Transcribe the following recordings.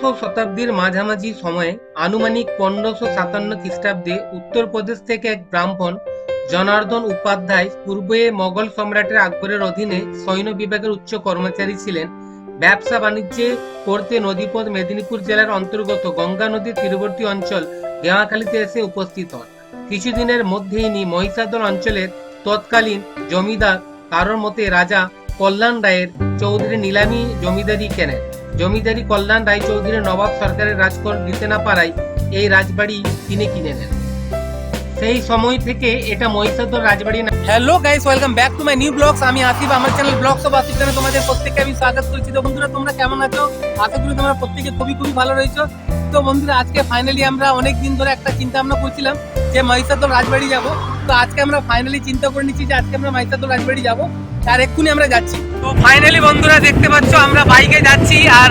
ষোড়শ শতাব্দীর মাঝামাঝি সময়ে আনুমানিক পনেরোশো সাতান্ন খ্রিস্টাব্দে উত্তরপ্রদেশ থেকে এক ব্রাহ্মণ, জনার্দন উপাধ্যায়, পূর্বে মোগল সম্রাটের আকবরের অধীনে সৈন্য বিভাগের উচ্চ কর্মচারী ছিলেন। ব্যবসা বাণিজ্যে করতে নদীপথ মেদিনীপুর জেলার অন্তর্গত গঙ্গা নদীর তীরবর্তী অঞ্চল দেওয়াখালীতে এসে উপস্থিত হন। কিছুদিনের মধ্যেই ইনি মহিষাদল অঞ্চলের তৎকালীন জমিদার, কারোর মতে রাজা কল্যাণ রায়ের চৌধুরী নিলামী জমিদারি কেনেন। জমিদারি কল্যাণ রায় চৌধুরী নবাব সরকারের রাজকর দিতে না পারায় এই রাজবাড়ি তিনি কিনে নেন সেই সময় থেকে এটা মহিষাদল রাজবাড়ি না hello guys welcome back to my new vlogs আমি আসিফ আমার চ্যানেল ব্লগস অফ আসিফ চ্যানেলে তোমাদের প্রত্যেককে আমি স্বাগত করছি। তো বন্ধুরা, তোমরা কেমন আছো? আশা করি তোমরা প্রত্যেকে খুবই খুবই ভালো রয়েছো। তো বন্ধুরা, আজকে ফাইনালি আমরা অনেক দিন ধরে একটা চিন্তা ভাবনা করছিলাম যে মহিষাদল রাজবাড়ি যাব। তো আজকে আমরা ফাইনালি চিন্তা করে নিচ্ছি যে আজকে আমরা মহিষাদল রাজবাড়ি যাব। আর এক্ষুনি আমরা যাচ্ছি। তো ফাইনালি বন্ধুরা দেখতে পাচ্ছ, আমরা বাইকে যাচ্ছি আর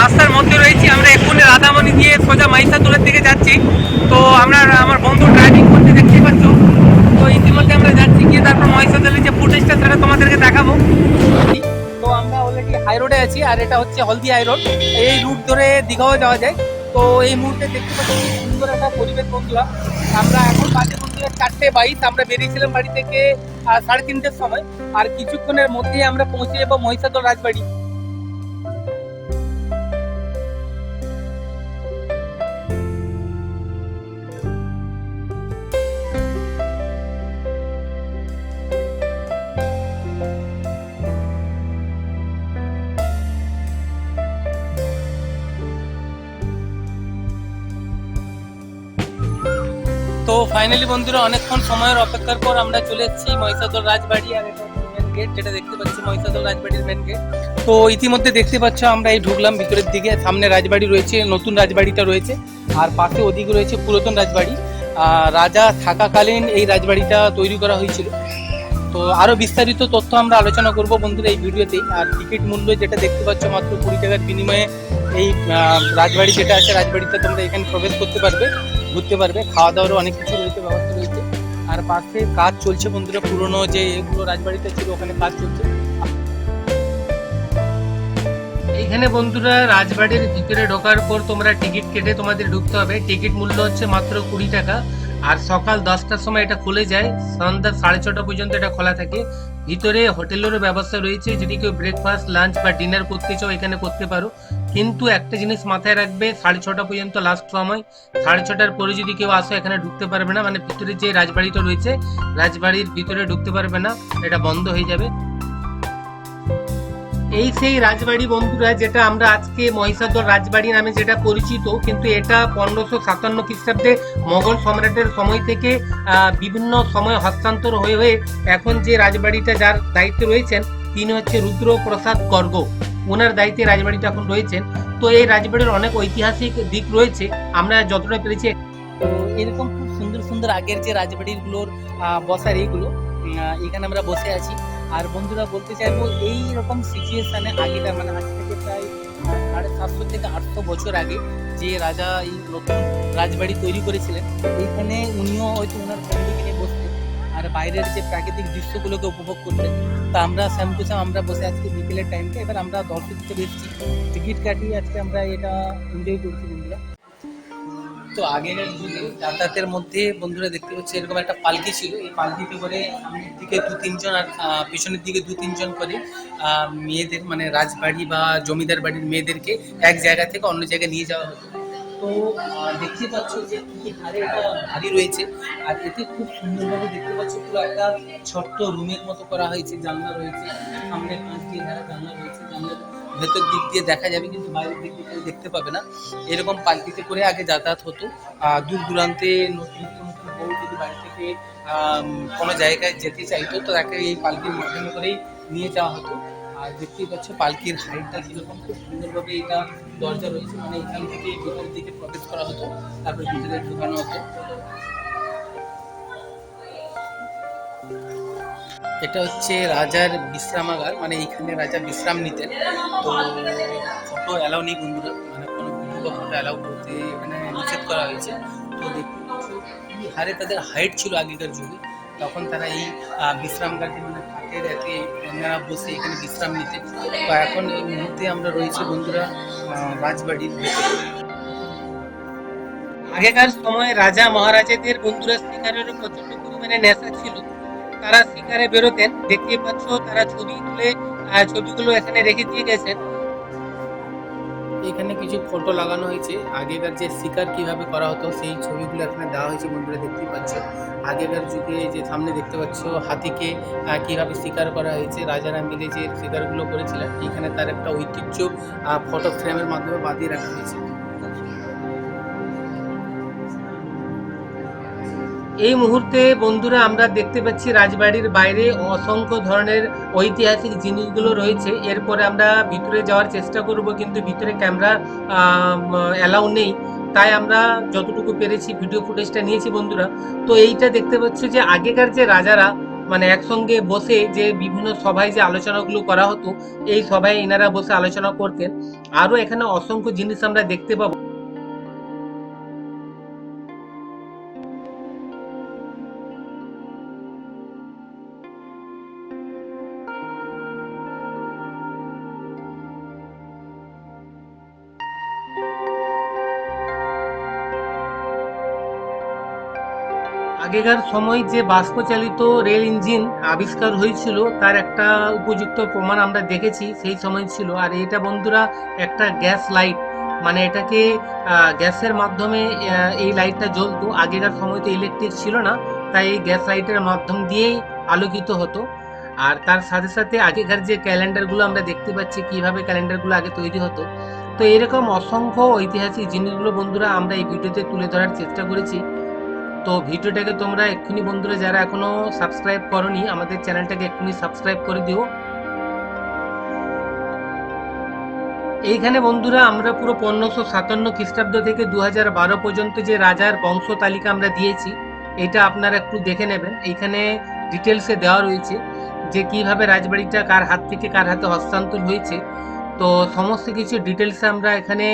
রাস্তার মধ্যে রয়েছি। আমরা এক্ষুনি রাধামণি দিয়ে সোজা মহিষাদলের দিকে যাচ্ছি। তো আমরা আমার বন্ধু ড্রাইভিং করতে দেখতেই পাচ্ছ। তো ইতিমধ্যে আমরা যাচ্ছি গিয়ে তারপর মহিষাদলের যে ফুটেজটা সেটা তোমাদেরকে দেখাবো। তো আমরা অলরেডি হাই রোডে আছি আর এটা হচ্ছে হলদি হাই রোড এই রুট ধরে দীঘাও যাওয়া যায়। তো এই মুহূর্তে দেখতে পাচ্ছি সুন্দর একটা পরিবেশ বন্ধুরা। আমরা এখন বাজে চারটে বাইশ আমরা বেরিয়েছিলাম বাড়ি থেকে সাড়ে তিনটের সময়। আর কিছুক্ষণের মধ্যেই আমরা পৌঁছে যাব মহিষাদল রাজবাড়ি। ফাইনালি বন্ধুরা, অনেকক্ষণ সময়ের অপেক্ষার পর আমরা চলে এসেছি মহিষাদল রাজবাড়ি আর এটা মেন গেট যেটা দেখতে পাচ্ছি মহিষাদল রাজবাড়ির মেন গেট তো ইতিমধ্যে দেখতে পাচ্ছ, আমরা এই ঢুকলাম ভিতরের দিকে, সামনে রাজবাড়ি রয়েছে, নতুন রাজবাড়িটা রয়েছে, আর পাশে ওদিকে রয়েছে পুরাতন রাজবাড়ি। রাজা থাকাকালীন এই রাজবাড়িটা তৈরি করা হয়েছিল। তো আরও বিস্তারিত তথ্য আমরা আলোচনা করব বন্ধুরা এই ভিডিওতেই আর টিকিট মূল্য যেটা দেখতে পাচ্ছ, মাত্র কুড়ি টাকার বিনিময়ে এই রাজবাড়ি যেটা আছে, রাজবাড়িতে তোমরা এখানে প্রবেশ করতে পারবে। ঘুরতে পারবে খাওয়া দাওয়ারও অনেক কিছু রয়েছে, ব্যবস্থা রয়েছে। আর পাশে কাজ চলছে বন্ধুরা, পুরনো যে এগুলো রাজবাড়িতে ছিল, ওখানে কাজ চলছে। এইখানে বন্ধুরা, রাজবাড়ির ভিতরে ঢোকার পর তোমরা টিকিট কেটে তোমাদের ঢুকতে হবে। টিকিট মূল্য হচ্ছে মাত্র কুড়ি টাকা। আর সকাল দশটার সময় এটা খুলে যায়। সন্ধ্যা সাড়ে ছটা পর্যন্ত এটা খোলা থাকে। ভিতরে হোটেলেরও ব্যবস্থা রয়েছে। যদি কেউ ব্রেকফাস্ট লাঞ্চ বা ডিনার করতে চাও, এখানে করতে পারো। কিন্তু একটা জিনিস মাথায় রাখবে, সাড়ে ছটা পর্যন্ত লাস্ট সময়। সাড়ে ছটার পরে যদি কেউ আসো, এখানে ঢুকতে পারবে না। মানে ভিতরে যে রাজবাড়িটা রয়েছে, রাজবাড়ির ভিতরে ঢুকতে পারবে না। এটা বন্ধ হয়ে যাবে। এই সেই রাজবাড়ি বন্ধুরা, যেটা আমরা আজকে মহিষাদল রাজবাড়ি নামে যেটা পরিচিত, কিন্তু এটা পনেরোশো সাতান্ন খ্রিস্টাব্দে মোগল সম্রাটের সময় থেকে বিভিন্ন সময় হস্তান্তর হয়ে হয়ে এখন যে রাজবাড়িটা যার দায়িত্বে রয়েছেন, তিনি হচ্ছে রুদ্র প্রসাদ গর্গ। ওনার দায়িত্বে রাজবাড়িটা এখন রয়েছেন। তো এই রাজবাড়ির অনেক ঐতিহাসিক দিক রয়েছে, আমরা যতটা পেরেছি। এরকম খুব সুন্দর সুন্দর আগের যে রাজবাড়িগুলোর বসার এইগুলো এখানে আমরা বসে আছি। আর বন্ধুরা বলতে চাইব এই রকম সিচুয়েশনে আগেকার মানে আজ থেকে প্রায় সাড়ে সাতশো থেকে আটশো বছর আগে যে রাজা এই নতুন রাজবাড়ি তৈরি করেছিলেন এইখানে উনিও হয়তো ওনার ফ্যামিলিকে আর বাইরের যে প্রাকৃতিক দৃশ্যগুলোকে উপভোগ করতেন তা আমরা শ্যাম টু শ্যাম, আমরা বসে আজকে বিকেলের টাইমটা এবার আমরা দর্শক হিসেবে এসেছি টিকিট কাটিয়ে আজকে আমরা এটা এনজয় করছি বন্ধুরা। তো আগের যুগে যাতায়াতের মধ্যে বন্ধুরা দেখতে পাচ্ছি, এরকম একটা পালকি ছিল। এই পালকিতে করে দিকে দু তিনজন আর পিছনের দিকে দু তিনজন করে মেয়েদের মানে রাজবাড়ি বা জমিদার বাড়ির মেয়েদেরকে এক জায়গা থেকে অন্য জায়গায় নিয়ে যাওয়া হতো। তো দেখতে পাচ্ছ যে কি হারে এটা ভারী রয়েছে। আর এতে খুব সুন্দরভাবে দেখতে পাচ্ছ পুরো একটা ছোট্ট রুমের মতো করা হয়েছে, জানলা রয়েছে, সামনে কাঁচ দিয়ে ঘেরা জানলা রয়েছে, জানলার ভেতর দিক দিয়ে দেখা যাবে কিন্তু বাইরের দিক দিয়ে দেখতে পাবে না। এরকম পালকিতে করে আগে যাতায়াত হতো। দূর দূরান্তে নতুন নতুন বউ যদি বাড়ি থেকে কোনো জায়গায় যেতে চাইতো, তো তাকে এই পালকির মাধ্যমে করেই নিয়ে যাওয়া হতো। আর দেখতেই পাচ্ছ পালকির হাইটটা যেরকম খুব সুন্দরভাবে এটা দরজা রয়েছে মানে এখান থেকে ভিতরের দিকে প্রবেশ করা হতো, তারপর ভিতরে ঢুকানো হতো। এটা হচ্ছে রাজার বিশ্রামাগার মানে এইখানে রাজা বিশ্রাম নিতেন। তো ফটো অ্যালাউ নেই বন্ধুরা মানে কোনো ভিডিও ফটো অ্যালাউ করতে এখানে নিষেধ করা হয়েছে। তো কি হারে তাদের হাইট ছিল আগেকার যুগে। তখন তারা এই আহ, বিশ্রাম গাড়ি মানে খাটের এতে ওনারা বসে এখানে বিশ্রাম নিতে। তো এখন এই মুহূর্তে আমরা রয়েছি বন্ধুরা রাজবাড়ির আগেকার সময়ে রাজা মহারাজাদের বন্ধুরা শিকারের প্রচণ্ড পরিমাণে নেশা ছিল। তারা শিকারে বেরোতেন দেখতে পাচ্ছ তারা ছবি তুলে ছবিগুলো এখানে রেখে দিয়ে গেছেন। এখানে কিছু ফটো লাগানো হয়েছে। আগেকার যে শিকার কীভাবে করা হতো, সেই ছবিগুলো এখানে দেওয়া হয়েছে, বন্ধুরা দেখতে পাচ্ছ। আগেকার যুগে যে সামনে দেখতে পাচ্ছ, হাতিকে কীভাবে শিকার করা হয়েছে, রাজারা মিলে যে শিকারগুলো করেছিলেন এখানে তার একটা ঐতিহ্য ফটো ফ্রেমের মাধ্যমে বাঁধিয়ে রাখা হয়েছে। এই মুহূর্তে বন্ধুরা আমরা দেখতে পাচ্ছি রাজবাড়ির বাইরে অসংখ্য ধরনের ঐতিহাসিক জিনিসগুলো রয়েছে। এরপরে আমরা ভিতরে যাওয়ার চেষ্টা করব, কিন্তু ভিতরে ক্যামেরা অ্যালাউ নেই। তাই আমরা যতটুকু পেরেছি ভিডিও ফুটেজটা নিয়েছি বন্ধুরা। তো এইটা দেখতে পাচ্ছি যে আগেকার যে রাজারা মানে একসঙ্গে বসে যে বিভিন্ন সভায় যে আলোচনাগুলো করা হতো, এই সভায় এনারা বসে আলোচনা করতেন। আরও এখানে অসংখ্য জিনিস আমরা দেখতে পাবো। আগেকার সময় যে বাষ্পচালিত রেল ইঞ্জিন আবিষ্কার হয়েছিল, তার একটা উপযুক্ত প্রমাণ আমরা দেখেছি, সেই সময় ছিল। আর এটা বন্ধুরা একটা গ্যাস লাইট। মানে এটাকে গ্যাসের মাধ্যমে এই লাইটটা জ্বলতো। আগেকার সময় তো ইলেকট্রিক ছিল না, তাই এই গ্যাস লাইটের মাধ্যম দিয়েই আলোকিত হতো। আর তার সাথে সাথে আগেকার যে ক্যালেন্ডারগুলো আমরা দেখতে পাচ্ছি, কীভাবে ক্যালেন্ডারগুলো আগে তৈরি হতো। তো এরকম অসংখ্য ঐতিহাসিক জিনিসগুলো বন্ধুরা আমরা এই ভিডিওতে তুলে ধরার চেষ্টা করেছি। তো ভিডিওটাকে তোমরা এক্ষুনি বন্ধুরা যারা এখনও সাবস্ক্রাইব করনি, আমাদের চ্যানেলটাকে এক্ষুনি সাবস্ক্রাইব করে দিও। এইখানে বন্ধুরা আমরা পুরো পনেরোশো সাতান্ন খ্রিস্টাব্দ থেকে দু বারো পর্যন্ত যে রাজার বংশ তালিকা আমরা দিয়েছি, এটা আপনারা একটু দেখে নেবেন। এইখানে ডিটেলসে দেওয়া রয়েছে যে কীভাবে রাজবাড়িটা কার হাত থেকে কার হাতে হস্তান্তর হয়েছে। তো সমস্ত কিছু ডিটেলসে আমরা এখানে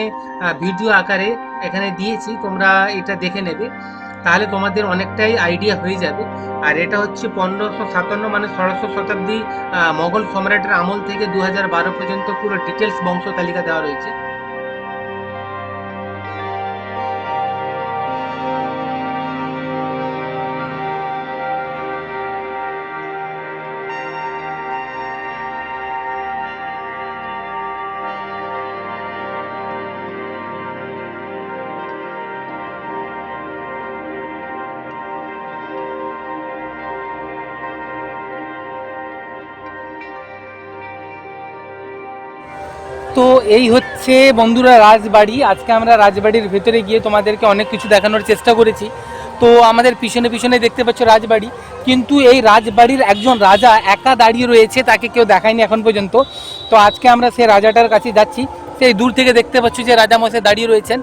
ভিডিও আকারে এখানে দিয়েছি, তোমরা এটা দেখে নেবে। তাহলে তোমাদের অনেকটাই আইডিয়া হয়ে যাবে। আর এটা হচ্ছে পনেরোশো সাতান্ন মানে ষোলোশো শতাব্দী মোগল সম্রাটের আমল থেকে দু হাজার বারো পর্যন্ত পুরো ডিটেলস বংশ তালিকা দেওয়া রয়েছে। তো এই হচ্ছে বন্ধুরা রাজবাড়ি। আজকে আমরা রাজবাড়ির ভেতরে গিয়ে তোমাদেরকে অনেক কিছু দেখানোর চেষ্টা করেছি। তো আমাদের পিছনে পিছনে দেখতে পাচ্ছ রাজবাড়ি। কিন্তু এই রাজবাড়ির একজন রাজা একা দাঁড়িয়ে রয়েছে, তাকে কেউ দেখায়নি এখন পর্যন্ত। তো আজকে আমরা সেই রাজাটার কাছে যাচ্ছি। সেই দূর থেকে দেখতে পাচ্ছ যে রাজামশাই দাঁড়িয়ে রয়েছেন।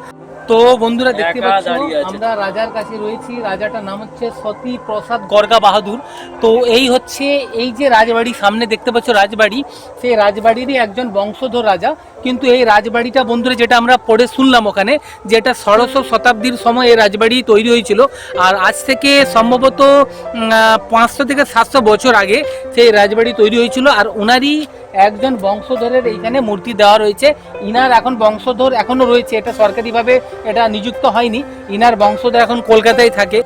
তো বন্ধুরা দেখতে পাচ্ছ আমরা রাজার কাছে রয়েছি। রাজাটার নাম হচ্ছে সতী প্রসাদ গর্গা বাহাদুর। তো এই হচ্ছে এই যে রাজবাড়ি সামনে দেখতে পাচ্ছ রাজবাড়ি সেই রাজবাড়িরই একজন বংশধর রাজা। কিন্তু এই রাজবাড়িটা বন্ধুরা যেটা আমরা পড়ে শুনলাম ওখানে যেটা ষোড়শ শতাব্দীর সময় এই রাজবাড়ি তৈরি হয়েছিল। আর আজ থেকে সম্ভবত পাঁচশো থেকে সাতশো বছর আগে সেই রাজবাড়ি তৈরি হয়েছিল। আর ওনারই একজন বংশধরের এইখানে মূর্তি দেওয়া রয়েছে। ইনার এখন বংশধর এখনও রয়েছে। এটা সরকারিভাবে এটা নিযুক্ত হয়নি। ইনার বংশধর এখন কলকাতায় থাকে।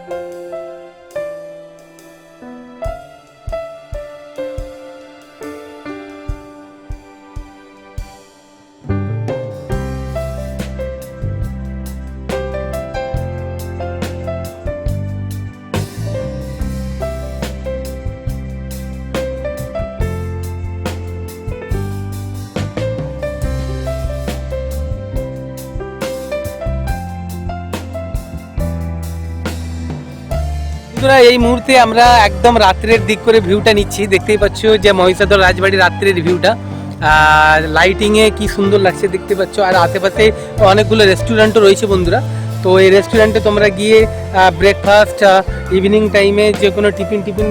বন্ধুরা, এই মুহূর্তে আমরা একদম রাত্রের দিক করে ভিউটা নিচ্ছি। দেখতেই পাচ্ছ যে মহিষাদর রাজবাড়ি রাত্রের ভিউটা আর লাইটিংয়ে কি সুন্দর লাগছে দেখতে পাচ্ছ। আর আশেপাশে অনেকগুলো রেস্টুরেন্টও রয়েছে বন্ধুরা। তো এই রেস্টুরেন্টে তোমরা গিয়ে ব্রেকফাস্ট ইভিনিং টাইমে যে কোনো টিফিন টিফিন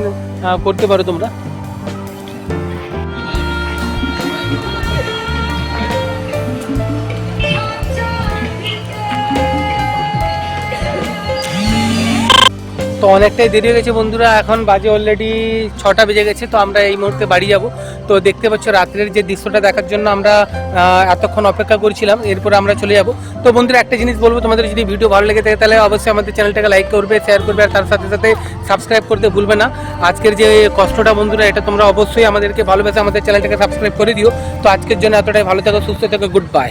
করতে পারো তোমরা। তো অনেকটাই দেরি হয়ে গেছে বন্ধুরা, এখন বাজে অলরেডি ছটা বেজে গেছে, তো আমরা এই মুহূর্তে বাড়ি যাব। তো দেখতে পাচ্ছ রাত্রের যে দৃশ্যটা দেখার জন্য আমরা এতক্ষণ অপেক্ষা করছিলাম, এরপরে আমরা চলে যাব। তো বন্ধুরা, একটা জিনিস বলব, তোমাদের যদি ভিডিও ভালো লেগে থাকে তাহলে অবশ্যই আমাদের চ্যানেলটাকে লাইক করবে শেয়ার করবে, আর তার সাথে সাথে সাবস্ক্রাইব করতে ভুলবে না। আজকের যে কষ্টটা বন্ধুরা, এটা তোমরা অবশ্যই আমাদেরকে ভালোবেসে আমাদের চ্যানেলটাকে সাবস্ক্রাইব করে দিও। তো আজকের জন্য এতটাই, ভালো থাকো, সুস্থ থাকো গুড বাই